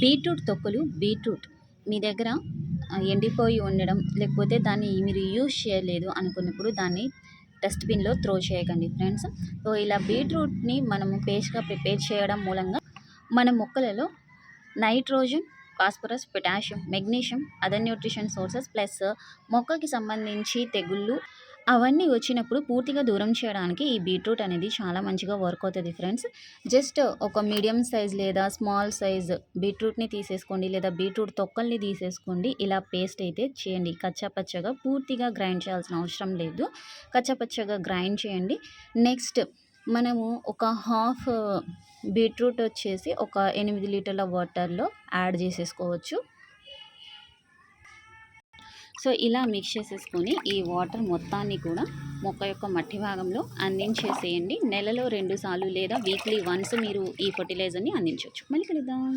Beetroot తొక్కలు beetroot మీ దగ్గర ఎండిపోయి ఉండడం లేకపోతే దాన్ని మీరు యూజ్ చేయలేదు అనుకున్నప్పుడు దాన్ని డస్ట్బిన్లో త్రో చేయకండి ఫ్రెండ్స్. సో ఇలా బీట్రూట్ని మనము పేస్ట్గా ప్రిపేర్ చేయడం మూలంగా మన మొక్కలలో nitrogen phosphorus potassium magnesium other nutrition sources plus మొక్కకి సంబంధించి తెగుళ్ళు అవన్నీ వచ్చినప్పుడు పూర్తిగా దూరం చేయడానికి ఈ బీట్రూట్ అనేది చాలా మంచిగా వర్క్ అవుతుంది ఫ్రెండ్స్. జస్ట్ ఒక మీడియం సైజ్ లేదా స్మాల్ సైజ్ బీట్రూట్ని తీసేసుకోండి లేదా బీట్రూట్ తొక్కల్ని తీసేసుకోండి. ఇలా పేస్ట్ అయితే చేయండి. కచ్చాపచ్చగా పూర్తిగా గ్రైండ్ చేయాల్సిన అవసరం లేదు. కచ్చపచ్చగా గ్రైండ్ చేయండి. నెక్స్ట్ మనము ఒక హాఫ్ బీట్రూట్ వచ్చేసి ఒక ఎనిమిది లీటర్ల వాటర్లో యాడ్ చేసేసుకోవచ్చు. సో ఇలా మిక్స్ చేసేసుకొని ఈ వాటర్ మొత్తాన్ని కూడా మొక్క యొక్క మట్టి భాగంలో అందించేసేయండి. నెలలో రెండుసార్లు లేదా వీక్లీ వన్స్ మీరు ఈ ఫర్టిలైజర్ని అందించవచ్చు. మళ్ళీ కలుద్దాం.